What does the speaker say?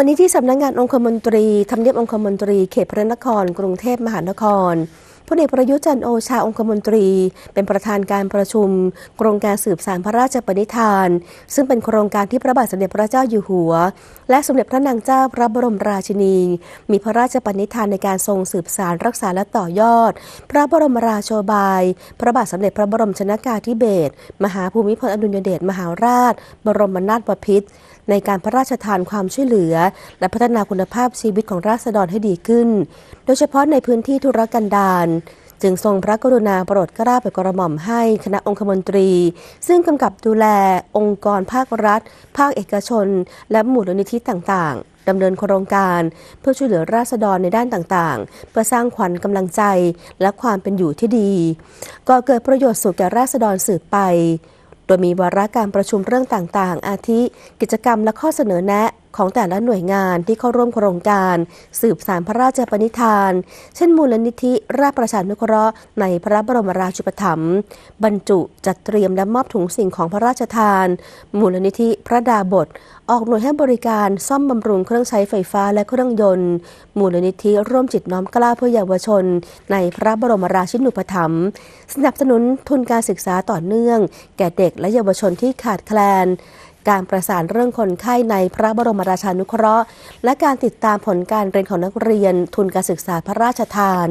วันนี้ที่สำนักงานองคมนตรีทำเนียบองคมนตรีเขตพระนคร กรุงเทพมหานครพลเอกประยุจันโอชาองคมนตรี เป็นประธานการประชุม โครงการสืบสานพระราชปณิธาน ซึ่งเป็นโครงการที่พระบาทสมเด็จพระเจ้าอยู่หัว และสมเด็จพระนางเจ้าพระบรมราชินี มีพระราชปณิธานในการทรงสืบสานรักษาและต่อยอด พระบรมราโชบาย พระบาทสมเด็จพระบรมชนากาธิเบศรมหาภูมิพลอดุลยเดชมหาราช บรมนาถบพิตร ในการพระราชทานความช่วยเหลือ และพัฒนาคุณภาพชีวิตของราษฎรให้ดีขึ้น โดยเฉพาะในพื้นที่ธุรกันดารจึงทรงพระกรุณาโปรดกล้าไปกระหม่อมให้คณะองคมนตรี ซึ่งกำกับดูแลองค์กรภาครัฐ ภาคเอกชน และมูลนิธิต่างๆดำเนินโครงการ เพื่อช่วยเหลือราษฎรในด้านต่างๆ เพื่อสร้างขวัญกำลังใจและความเป็นอยู่ที่ดีก่อเกิดประโยชน์สุขแก่ราษฎรสืบไป โดยมีวาระการประชุมเรื่องต่างๆ อาทิ กิจกรรมและข้อเสนอแนะของแต่ละหน่วยงานที่เข้าร่วมโครงการ สืบสารพระราชปณิธาน เช่นมูลนิธิราชประชานุเคราะห์ในพระบรมราชูปถัมภ์บรรจุจัดเตรียมและมอบถุงสิ่งของพระราชทาน มูลนิธิพระดาบท ออกหน่วยให้บริการซ่อมบำรุงเครื่องใช้ไฟฟ้าและเครื่องยนต์ มูลนิธิร่วมจิตน้อมกล้าเพื่อเยาวชน ในพระบรมราชินูปถัมภ์สนับสนุนทุนการศึกษาต่อเนื่อง แก่เด็กและเยาวชนที่ขาดแคลน การประสานเรื่องคนไข้ในพระบรมราชานุเคราะห์ และการติดตามผลการเรียนของนักเรียนทุนการศึกษาพระราชทาน